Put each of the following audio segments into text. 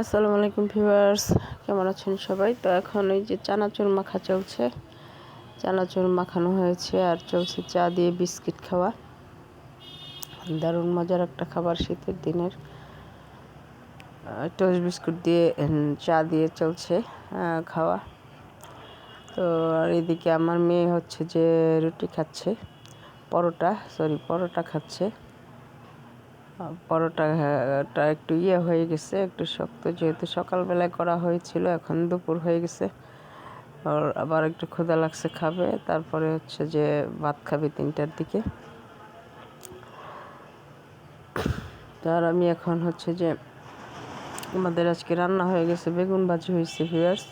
আসসালামু আলাইকুম ভিউয়ার্স, কেমন আছেন সবাই? তো এখন এই যে চানাচুর মাখা চলছে। চানাচুর মাখানো হয়েছে আর চলছে চা দিয়ে বিস্কিট খাওয়া। দারুণ মজার একটা খাবার শীতের দিনের। টোস্ট বিস্কুট দিয়ে চা দিয়ে চলছে খাওয়া। তো আর এদিকে আমার মেয়ে হচ্ছে যে রুটি খাচ্ছে, পরোটা সরি পরোটা খাচ্ছে। পরোটাটা একটু ইয়ে হয়ে গেছে, একটু শক্ত, যেহেতু সকালবেলায় করা হয়েছিল, এখন দুপুর হয়ে গেছে। আর আবার একটু ক্ষুধা লাগছে খাবে, তারপরে হচ্ছে যে ভাত খাবে তিনটার দিকে। তার আমি এখন হচ্ছে যে আমাদের আজকে রান্না হয়ে গেছে, বেগুন ভাজি হয়েছে ভিউয়ার্স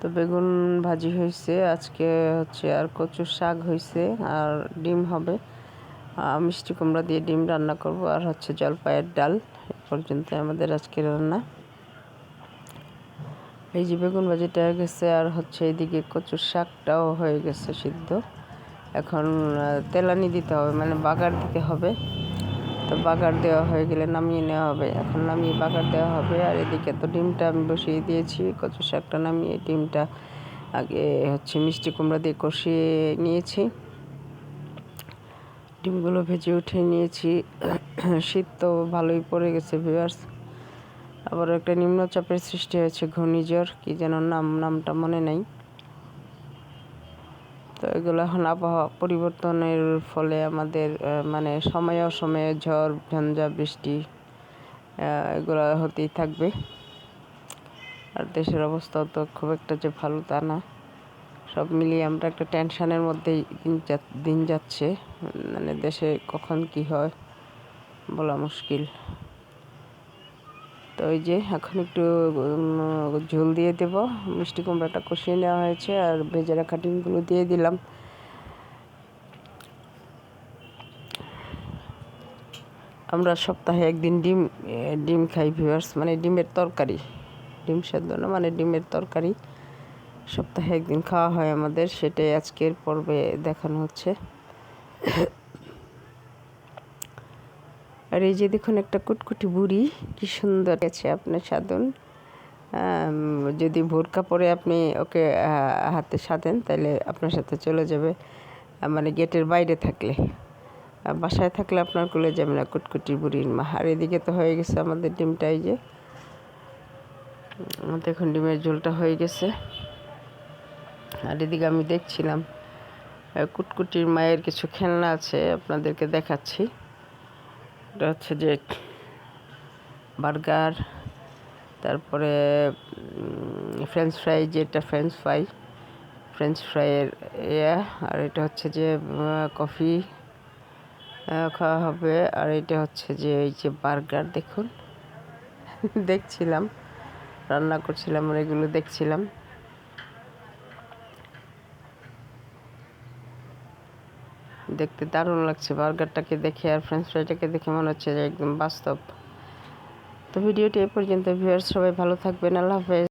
তো বেগুন ভাজি হয়েছে, আজকে হচ্ছে আর কচুর শাক হয়েছে, আর ডিম হবে। মিষ্টি কুমড়া দিয়ে ডিম রান্না করব আর হচ্ছে জলপাইয়ের ডাল। এ পর্যন্ত আমাদের আজকের রান্না। এই যে বেগুন ভাজিটা হয়ে গেছে আর হচ্ছে এইদিকে কচুর শাকটাও হয়ে গেছে সিদ্ধ। এখন তেলানি দিতে হবে মানে বাগার দিতে হবে। তো বাগার দেওয়া হয়ে গেলে নামিয়ে নেওয়া হবে। এখন নামিয়ে বাগার দেওয়া হবে আর এদিকে তো ডিমটা আমি বসিয়ে দিয়েছি কচু শাকটা নামিয়ে ডিমটা আগে হচ্ছে মিষ্টি কুমড়া দিয়ে কষিয়ে নিয়েছি। ডিমগুলো ভেজে উঠে নিয়েছি। শীত তো ভালোই পড়ে গেছে ভিউয়ার্স আবার একটা নিম্নচাপের সৃষ্টি হয়েছে, ঘূর্ণিঝড়, কি যেন নাম, নামটা মনে নেই। তো এগুলো এখন আবহাওয়া পরিবর্তনের ফলে আমাদের মানে সময়ে অসময়ে ঝড়, ঝঞ্ঝা, বৃষ্টি এগুলো হতেই থাকবে। আর দেশের অবস্থাও তো খুব একটা যে ভালো তা না। সব মিলিয়ে আমরা একটা টেনশনের মধ্যেই দিন যাচ্ছে। মানে দেশে কখন কি হয় বলা মুশকিল। তো ওই যে এখন একটু ঝোল দিয়ে দেব। মিষ্টি কুমড়াটা কষিয়ে নেওয়া হয়েছে আর ভেজে রাখা ডিমগুলো দিয়ে দিলাম। আমরা সপ্তাহে একদিন ডিম ডিম খাই, ভিউয়ার্স। মানে ডিমের তরকারি। ডিম সেদ্ধ না মানে ডিমের তরকারি। সপ্তাহে একদিন খাওয়া হয় আমাদের, সেটাই আজকের পর্বে দেখানো হচ্ছে। আর এই যে দেখুন একটা কুটকুটি বুড়ি, কি সুন্দর আছে আপনার সাধন। যদি ভোরকা পরে আপনি ওকে হাতে সাধেন, তাহলে আপনার সাথে চলে যাবে মানে গেটের বাইরে থাকলে। বাসায় থাকলে আপনার কোলে যাবে না কুটকুটি বুড়ির মা। আর এদিকে তো হয়ে গেছে আমাদের ডিমটাই যে দেখুন ডিমের ঝোলটা হয়ে গেছে। আর এদিকে আমি দেখছিলাম কুটকুটির মায়ের কিছু খেলনা আছে, আপনাদেরকে দেখাচ্ছি। এটা হচ্ছে যে বার্গার, তারপরে ফ্রেঞ্চ ফ্রাই যেটা ফ্রেঞ্চ ফ্রাই ফ্রেঞ্চ ফ্রাইয়ের ইয়া, আর এটা হচ্ছে যে কফি খাওয়া হবে। আর এটা হচ্ছে যে, এই যে বার্গার, দেখুন। দেখছিলাম, রান্না করছিলাম, আর এগুলো দেখছিলাম। দেখতে দারুণ লাগছে। বার্গারটাকে দেখে আর ফ্রেঞ্চ ফ্রাইটাকে দেখে মনে হচ্ছে যে একদম বাস্তব। তো ভিডিওটি এ পর্যন্ত ভিউয়ার্স সবাই ভালো থাকবেন, আল্লাহ হাফেজ।